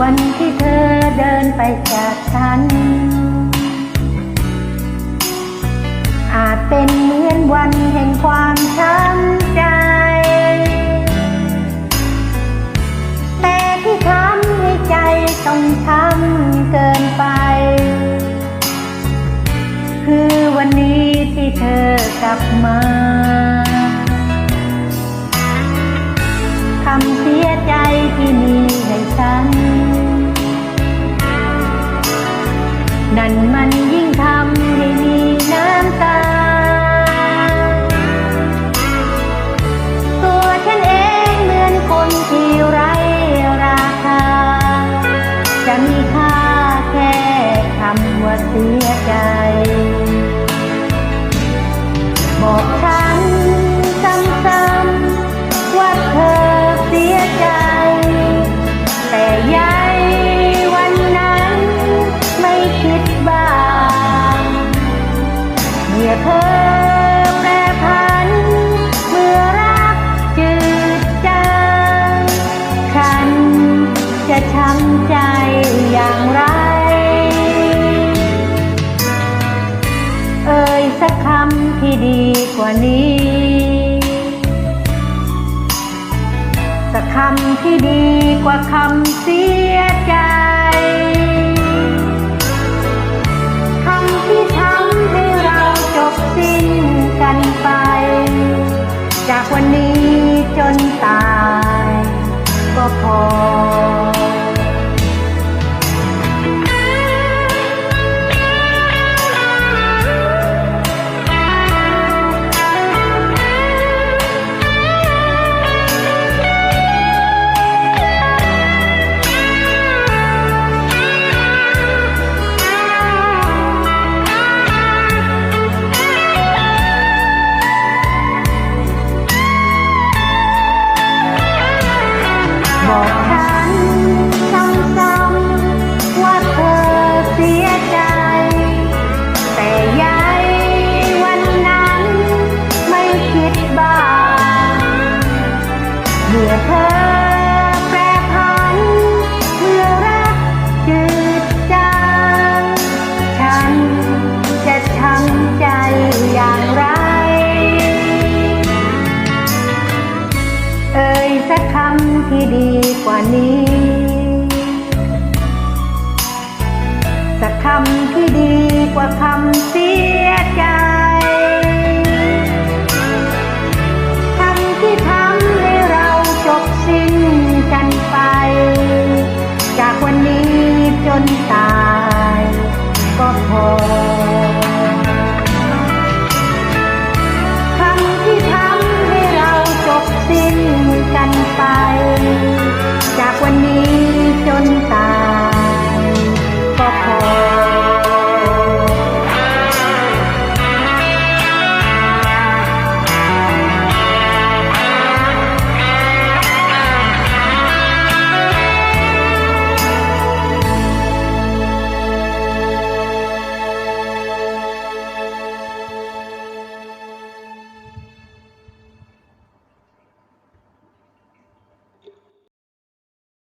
วันที่เธอเดินไปจากฉัน อาจเป็นเหมือนวันแห่งความช้ำใจ แต่ที่ทำให้ใจต้องช้ำเกินไป คือวันนี้ที่เธอกลับมา บอกฉันซ้ำๆว่าเธอเสียใจ แต่ยายวันนั้นไม่คิดบ้างเมื่อเธอแปรพัน เมื่อรักจืดจางฉันจะช้ำใจำที่ดีกว่านี้ สักคำที่ดีกว่าคำสี กว่าคำ